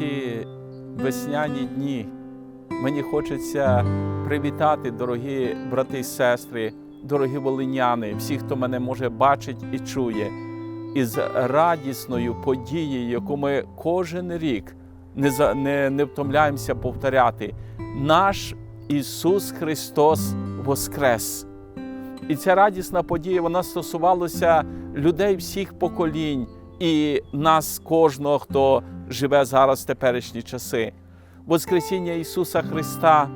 ці весняні дні мені хочеться привітати, дорогі брати і сестри, дорогі волиняни, всі, хто мене може бачить і чує, із радісною подією, яку ми кожен рік не, не, не втомляємося повторяти. Наш Ісус Христос Воскрес. І ця радісна подія вона стосувалася людей всіх поколінь і нас, кожного, хто живе зараз в теперішні часи. Воскресіння Ісуса Христа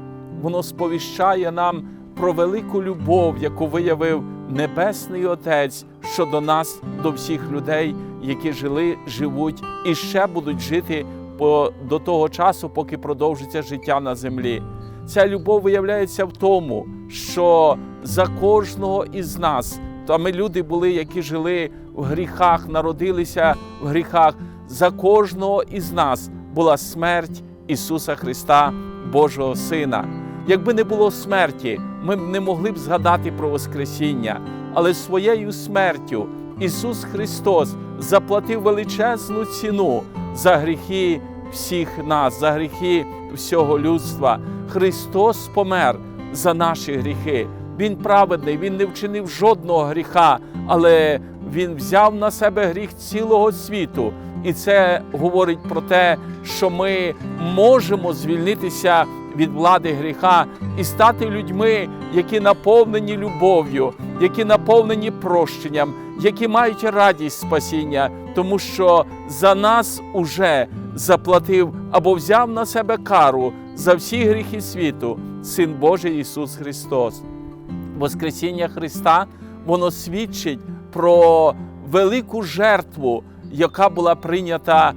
воно сповіщає нам про велику любов, яку виявив Небесний Отець щодо нас, до всіх людей, які жили, живуть і ще будуть жити до того часу, поки продовжиться життя на землі. Ця любов виявляється в тому, що за кожного із нас, та ми люди були, які жили в гріхах, народилися в гріхах. За кожного із нас була смерть Ісуса Христа, Божого Сина. Якби не було смерті, ми б не могли б згадати про Воскресіння, але своєю смертю Ісус Христос заплатив величезну ціну за гріхи всіх нас, за гріхи всього людства. Христос помер за наші гріхи. Він праведний, Він не вчинив жодного гріха, але Він взяв на себе гріх цілого світу. І це говорить про те, що ми можемо звільнитися від влади гріха і стати людьми, які наповнені любов'ю, які наповнені прощенням, які мають радість спасіння, тому що за нас уже заплатив або взяв на себе кару за всі гріхи світу, Син Божий Ісус Христос. Воскресіння Христа воно свідчить про велику жертву, яка була прийнята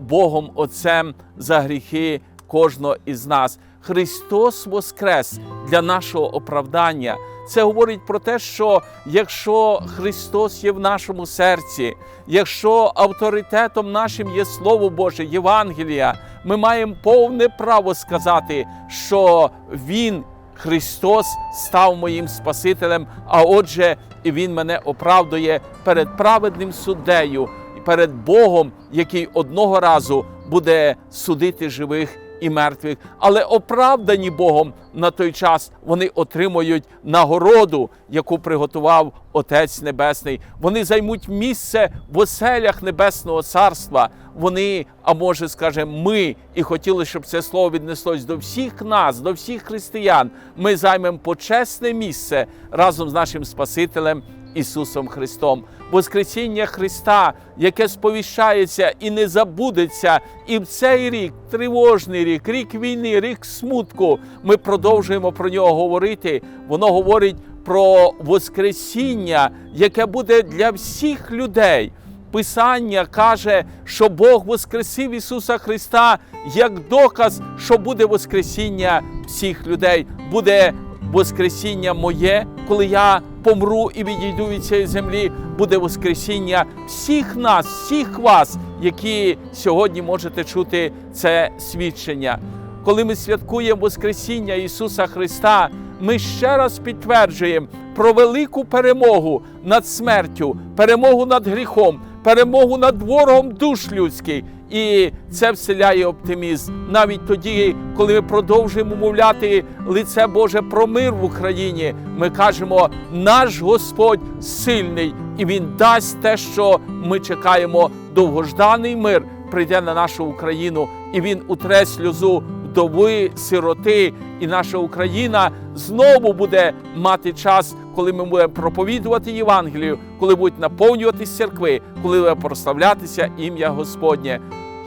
Богом Отцем за гріхи кожного із нас. Христос Воскрес для нашого оправдання. Це говорить про те, що якщо Христос є в нашому серці, якщо авторитетом нашим є Слово Боже, Євангелія, ми маємо повне право сказати, що Він Христос став моїм Спасителем, а отже, Він мене оправдує перед праведним суддею, перед Богом, який одного разу буде судити живих і мертвих. Але оправдані Богом на той час вони отримують нагороду, яку приготував Отець Небесний. Вони займуть місце в оселях Небесного Царства. Вони, а може, скажемо, ми і хотіли, щоб це слово віднеслось до всіх нас, до всіх християн. Ми займемо почесне місце разом з нашим Спасителем Ісусом Христом. Воскресіння Христа, яке сповіщається і не забудеться, і в цей рік, тривожний рік, рік війни, рік смутку, ми продовжуємо про нього говорити. Воно говорить про Воскресіння, яке буде для всіх людей. Писання каже, що Бог воскресив Ісуса Христа як доказ, що буде Воскресіння всіх людей, буде Воскресіння моє, коли я помру і відійду від цієї землі, буде Воскресіння всіх нас, всіх вас, які сьогодні можете чути це свідчення. Коли ми святкуємо Воскресіння Ісуса Христа, ми ще раз підтверджуємо про велику перемогу над смертю, перемогу над гріхом, перемогу над ворогом душ людських. І це вселяє оптимізм навіть тоді, коли ми продовжуємо мовляти лице Боже про мир в Україні. Ми кажемо, наш Господь сильний, і Він дасть те, що ми чекаємо. Довгожданий мир прийде на нашу Україну, і він утре сльозу вдови, сироти, і наша Україна знову буде мати час, коли ми будемо проповідувати Євангелію, коли будуть наповнюватись церкви, коли буде прославлятися ім'я Господнє.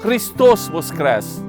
Христос Воскрес!